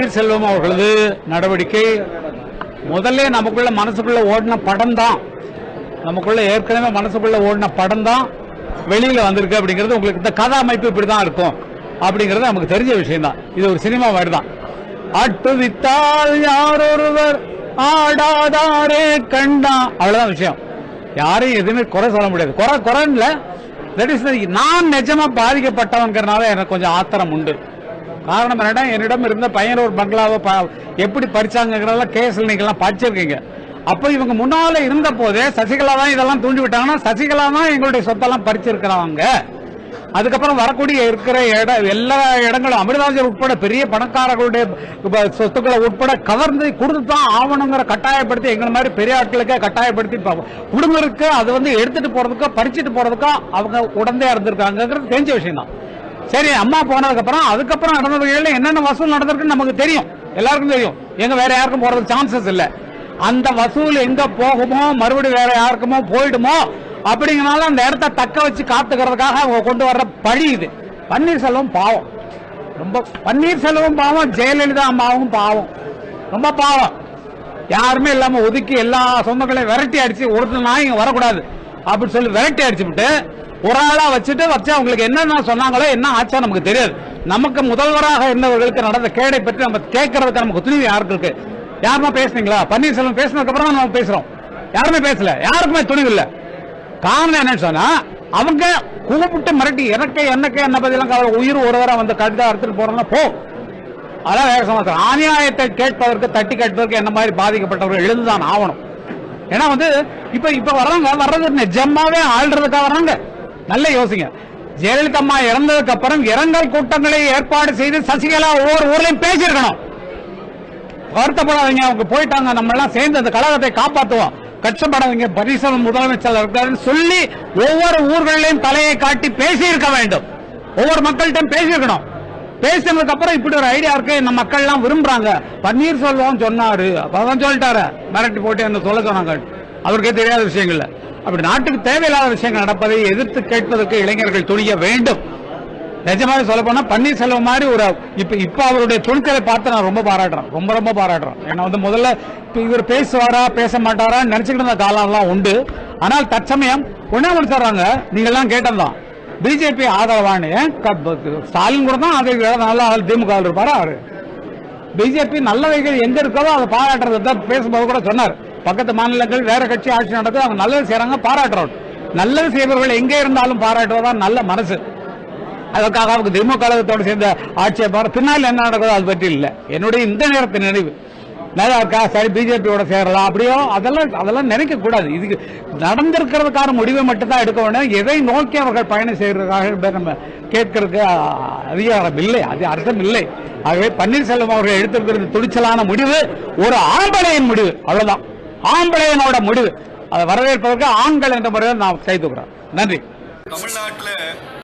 பன்னீர்செல்வம் அவர்களது நடவடிக்கை. முதல்ல நமக்குள்ள மனசுக்குள்ள ஓடின படம் தான். நமக்குள்ள ஏற்கனவே மனசுக்குள்ள ஓடின படம் தான் வெளியில வந்திருக்கு அப்படிங்கிறது. உங்களுக்கு இந்த கதா அமைப்பு இப்படிதான் இருக்கும் அப்படிங்கிறது நமக்கு தெரிஞ்ச விஷயம் தான். இது ஒரு சினிமா மாதிரி தான். அட்டுவித்தால் யாரொருவர் ஆடாதாரே கண்டா. அவ்வளவுதான் விஷயம். யாரையும் எதுவுமே குறை சொல்ல முடியாது. குறை குறைன்னு தட் இஸ் நான் நிஜமா பாதிக்கப்பட்டவங்கிறனால எனக்கு கொஞ்சம் ஆத்திரம் உண்டு. காரணம் என்னடா என்னிடம் இருந்த பையன் ஒரு பங்களாவை எப்படி பறிச்சாங்கிறதெல்லாம் கேஸ்ல நீங்கெல்லாம் படிச்சிருக்கீங்க. அப்போ இவங்க முன்னால இருந்த போதே சசிகலா தான் இதெல்லாம் தூண்டி விட்டாங்கன்னா சசிகலா தான் எங்களுடைய சொத்தெல்லாம் பறிச்சிருக்கிறாங்க. அதுக்கப்புறம் வரக்கூடிய இருக்கிற இடம் எல்லா இடங்களும் அமிர்தாஜர் உட்பட பெரிய பணக்காரர்களுடைய சொத்துக்களை உட்பட கவர்ந்து கொடுத்து தான் ஆவணுங்கிற கட்டாயப்படுத்தி எங்களை மாதிரி பெரிய ஆட்களுக்கே கட்டாயப்படுத்தி ப- குடும்பருக்கு அது வந்து எடுத்துட்டு போறதுக்கோ பறிச்சுட்டு போறதுக்கோ அவங்க உடந்தே இருந்திருக்காங்கிறது தெரிஞ்ச விஷயம் தான் சரி அம்மா போனதுக்கு அப்புறம் அதுக்கப்புறம் நடந்ததுல என்னென்ன வசூல் நடந்திருக்குன்னு நமக்கு தெரியும். எல்லாருக்கும் தெரியும். எங்க வேற யாருக்கும் போறதுக்கு சான்சஸ் இல்ல. அந்த வசூல் எங்க போகுமோ மறுபடியும் வேற யாருக்குமோ போயிடுமோ அப்படிங்கனால அந்த இடத்த தக்க வச்சு காத்துக்கிறதுக்காக அவங்க கொண்டு வர்ற பழி இது. பன்னீர்செல்வம் பாவம். ரொம்ப பன்னீர்செல்வம் பாவம் ஜெயலலிதா அம்மாவும் பாவம். ரொம்ப பாவம். யாருமே இல்லாம ஒதுக்கி எல்லா சொந்தங்களையும் விரட்டி அடிச்சு ஒருத்தர் நாய் இங்க வரக்கூடாது. அப்படின்னு சொல்லி விரட்டி அடிச்சுட்டு ஒரு ஆளா வச்சுட்டு வச்சு அவங்களுக்கு என்னென்ன சொன்னாங்களோ என்ன ஆச்சோ நமக்கு தெரியாது. நமக்கு முதல்வராக இருந்தவர்களுக்கு நடந்த கேடை பற்றி நம்ம கேட்கறதுக்கு நமக்கு துணிவு யாருக்கு இருக்கு யாருமா பேசுனீங்களா? பன்னீர்செல்வம் பேசினதுக்கு அப்புறம் தான் நம்ம பேசுறோம். யாருமே பேசல. யாருக்குமே துணிவு இல்ல. காரணம் என்னன்னு சொன்னா அவங்க கூப்பிட்டு மிரட்டி எனக்கு எனக்கு என்ன பதிலாம் கவலை உயிர் ஒருவரை வந்து கடிதம் எடுத்துட்டு போறோம்னா போ. அதான் வேற சமாச்சாரம். அநியாயத்தை கேட்பதற்கு தட்டி கேட்பதற்கு என்ன மாதிரி பாதிக்கப்பட்டவர்கள் எழுந்துதான் ஆகணும். ஏன்னா வந்து இப்ப இப்ப வர்றாங்க வர்றது நிஜமாவே ஆள்றதுக்காக வர்றாங்க. நல்ல யோசிங்க. ஜெயலலிதா அம்மா இறந்ததுக்கு அப்புறம் இரங்கல் கூட்டங்களை ஏற்பாடு செய்து சசிகலா ஒவ்வொரு ஊர்லயும் பேசியிருக்கணும். வருத்தப்படாதீங்க அவங்க போயிட்டாங்க நம்ம எல்லாம் சேர்ந்து அந்த கழகத்தை காப்பாத்துவோம். கஷ்டப்படாதீங்க பரிசலம் முதலமைச்சர் இருக்காருன்னு சொல்லி ஒவ்வொரு ஊர்களிலையும் தலையை காட்டி பேசியிருக்க வேண்டும். ஒவ்வொரு மக்கள்கிட்டையும் பேசியிருக்கணும். பேசினதுக்கு அப்புறம் இப்படி ஒரு ஐடியா இருக்கு நம்ம மக்கள் எல்லாம் விரும்புறாங்க. பன்னீர்செல்வம் சொன்னாரு அப்பதான் சொல்லிட்டாரு மிரட்டி போட்டு என்ன சொல்ல சொன்னாங்க அவருக்கே தெரியாத விஷயங்கள்ல. அப்படி நாட்டுக்கு தேவையில்லாத விஷயங்கள் நடப்பதை எதிர்த்து கேட்பதற்கு இளைஞர்கள் துணிய வேண்டும். நிஜமாக சொல்ல போனா பன்னீர்செல்வம் மாதிரி ஒரு இப்ப இப்ப அவருடைய துணிச்சலை பார்த்து நான் ரொம்ப பாராட்டுறேன். ரொம்ப ரொம்ப பாராட்டுறேன். ஏன்னா வந்து முதல்ல இவர் பேசுவாரா பேச மாட்டாரா நினைச்சுக்கிட்டு இருந்த காலம்லாம் உண்டு. ஆனால் தற்சமயம் ஒண்ணா முடிச்சிடுறாங்க நீங்க எல்லாம் கேட்டதுதான். பிஜேபி ஆதரவானு ஸ்டாலின் கூட தான் அதை நல்ல ஆள் திமுக இருப்பாரா அவரு? பிஜேபி நல்லவைகள் எங்க இருக்கோ அதை பாராட்டுறதை தான் பேசும்போது கூட சொன்னார். பக்கத்து மாநிலங்கள் வேற கட்சி ஆட்சி நடக்குது அவங்க நல்லது செய்யறாங்க பாராட்டுறோம் நல்லது செய்பவர்கள் எங்கே இருந்தாலும் பாராட்டுவதுதான் நல்ல மனசு. அதற்காக அவங்க திமுக கழகத்தோடு சேர்ந்த ஆட்சியை பாரு பின்னால் என்ன நடக்குதோ அது பற்றி இல்லை. என்னுடைய இந்த நேரத்தின் நினைவு. நல்லா இருக்கா சரி பிஜேபியோட சேரலாம் அப்படியோ அதெல்லாம் அதெல்லாம் நினைக்க கூடாது. இதுக்கு நடந்திருக்கிறதுக்கான முடிவை மட்டும்தான் எடுக்க வேண்டும் எதை நோக்கி அவர்கள் பயணம் செய்கிறதுக்காக நம்ம கேட்கறதுக்கு அதிகாரம் இல்லை. அது அர்த்தம் இல்லை. ஆகவே பன்னீர்செல்வம் அவர்கள் எடுத்திருக்கிறது துணிச்சலான முடிவு ஒரு ஆம்பளையின் முடிவு. அவ்வளவுதான். ஆம்பளையனோட முடிவு. அதை வரவேற்பதற்கு ஆண்கள் என்ற முறையில் நான் கை நன்றி. தமிழ்நாட்டில்